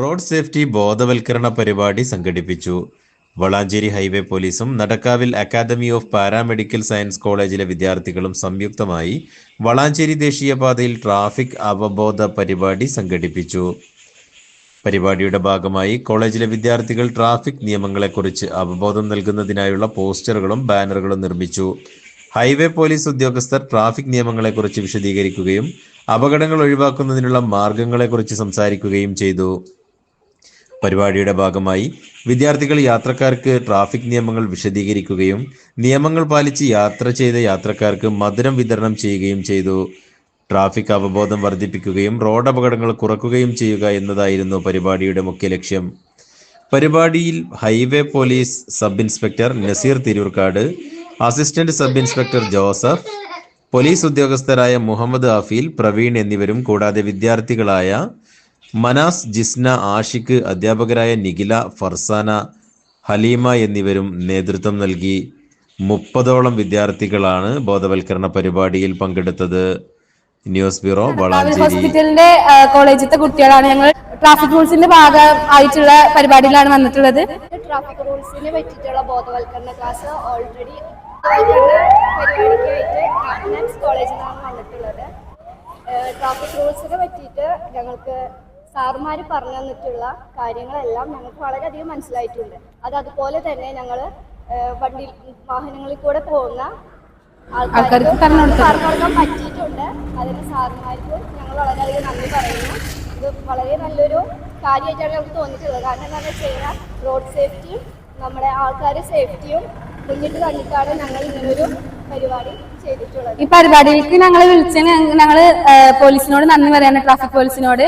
Road safety ബോധവൽക്കരണ പരിപാടി സംഘടിപ്പിച്ചു. വളാഞ്ചേരി ഹൈവേ പോലീസും നടക്കാവിൽ അക്കാദമി ഓഫ് പാരാമെഡിക്കൽ സയൻസ് കോളേജിലെ വിദ്യാർത്ഥികളും സംയുക്തമായി വളാഞ്ചേരി ദേശീയപാതയിൽ ട്രാഫിക് അവബോധ പരിപാടി സംഘടിപ്പിച്ചു. പരിപാടിയുടെ ഭാഗമായി കോളേജിലെ വിദ്യാർത്ഥികൾ ട്രാഫിക് നിയമങ്ങളെക്കുറിച്ച് അവബോധം നൽകുന്നതിനായുള്ള പോസ്റ്ററുകളും ബാനറുകളും നിർമ്മിച്ചു. ഹൈവേ പോലീസ് ഉദ്യോഗസ്ഥർ ട്രാഫിക് നിയമങ്ങളെക്കുറിച്ച് വിശദീകരിക്കുകയും അപകടങ്ങൾ ഒഴിവാക്കുന്നതിനുള്ള മാർഗങ്ങളെക്കുറിച്ച് സംസാരിക്കുകയും ചെയ്തു. പരിപാടിയുടെ ഭാഗമായി വിദ്യാർത്ഥികൾ യാത്രക്കാർക്ക് ട്രാഫിക് നിയമങ്ങൾ വിശദീകരിക്കുകയും നിയമങ്ങൾ പാലിച്ച് യാത്ര ചെയ്ത യാത്രക്കാർക്ക് മധുരം വിതരണം ചെയ്യുകയും ചെയ്തു. ട്രാഫിക് അവബോധം വർദ്ധിപ്പിക്കുകയും റോഡ് അപകടങ്ങൾ കുറക്കുകയും ചെയ്യുക എന്നതായിരുന്നു പരിപാടിയുടെ മുഖ്യ ലക്ഷ്യം. പരിപാടിയിൽ highway police sub inspector Naseer Thirurkad assistant sub inspector Joseph police ഉദ്യോഗസ്ഥരായ Muhammad Afeel Praveen എന്നിവരും കൂടാതെ വിദ്യാർത്ഥികളായ മനാസ് ജിസ്ന ആഷിഖ് അധ്യാപകരായ നിഖില ഫർസാന ഹലീമ എന്നിവരും നേതൃത്വം നൽകി മുപ്പതോളം വിദ്യാർത്ഥികളാണ് ബോധവൽക്കരണ പരിപാടിയിൽ പങ്കെടുത്തത്. ന്യൂസ് ബ്യൂറോ ഹോസ്പിറ്റലിന്റെ കോളേജിലത്തെ കുട്ടികളാണ് ഞങ്ങൾ. ട്രാഫിക് റൂൾസിന്റെ ഭാഗമായിട്ടുള്ള പരിപാടിയിലാണ് വന്നിട്ടുള്ളത്. ട്രാഫിക് റൂൾസിനെ പറ്റിയിട്ടുള്ള ബോധവൽക്കരണ ക്ലാസ് ഓൾറെഡി പരിപാടിക്കായിട്ട് ഗവൺമെന്റ് കോളേജിൽ നിന്നാണ് വന്നിട്ടുള്ളത്. ട്രാഫിക് റൂൾസിനെ പറ്റിയിട്ട് ഞങ്ങൾക്ക് സാറുമാർ പറഞ്ഞു തന്നിട്ടുള്ള കാര്യങ്ങളെല്ലാം ഞങ്ങൾക്ക് വളരെയധികം മനസ്സിലായിട്ടുണ്ട്. അത് അതുപോലെ തന്നെ ഞങ്ങൾ വണ്ടി വാഹനങ്ങളിൽ കൂടെ പോകുന്ന ആൾക്കാർക്ക്. പറഞ്ഞു കൊടുക്കാൻ പറ്റിയിട്ടുണ്ട്. അതിന് സാറുമാർക്ക് ഞങ്ങൾ വളരെയധികം നന്ദി പറയുന്നു. ഇത് വളരെ നല്ലൊരു കാര്യമായിട്ടാണ് ഞങ്ങൾക്ക് തോന്നിയിട്ടുള്ളത്. കാരണം എന്താണെന്ന് വെച്ച് കഴിഞ്ഞാൽ റോഡ് സേഫ്റ്റിയും നമ്മുടെ ആൾക്കാരുടെ സേഫ്റ്റിയും മുന്നിട്ട് കണ്ടിട്ടാണ് ഞങ്ങൾ ഇങ്ങനൊരു പരിപാടി ചെയ്തിട്ടുള്ളത്. ഈ പരിപാടിക്ക് ഞങ്ങൾ വിളിച്ചതിന് ഞങ്ങൾ പോലീസിനോട് നന്ദി പറയാണ് ട്രാഫിക് പോലീസിനോട്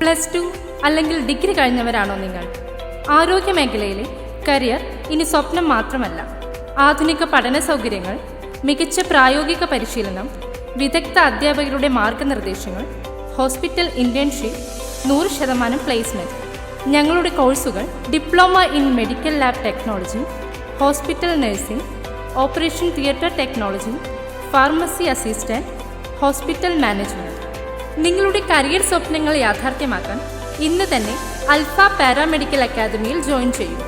പ്ലസ് ടു അല്ലെങ്കിൽ ഡിഗ്രി കഴിഞ്ഞവരാണോ നിങ്ങൾ? ആരോഗ്യ മേഖലയിലെ കരിയർ ഇനി സ്വപ്നം മാത്രമല്ല. ആധുനിക പഠന സൗകര്യങ്ങൾ മികച്ച പ്രായോഗിക പരിശീലനം വിദഗ്ധ അധ്യാപകരുടെ മാർഗനിർദ്ദേശങ്ങൾ ഹോസ്പിറ്റൽ ഇന്റേൺഷിപ്പ് നൂറ് ശതമാനം പ്ലേസ്മെന്റ്. ഞങ്ങളുടെ കോഴ്സുകൾ diploma in medical lab technology hospital nursing operation theatre technology pharmacy assistant hospital management. നിങ്ങളുടെ കരിയർ സ്വപ്നങ്ങൾ യാഥാർത്ഥ്യമാക്കാൻ ഇന്ന് തന്നെ അൽഫ പാരാമെഡിക്കൽ അക്കാദമിയിൽ ജോയിൻ ചെയ്യൂ.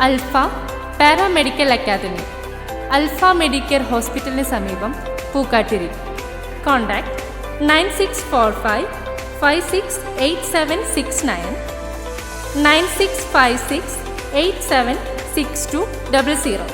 Alpha paramedical academy. Alpha medical ഹോസ്പിറ്റലിന് സമീപം Pookkattiri. Contact nine six four five five six eight seven six nine. Nine six five six eight seven six two double zero.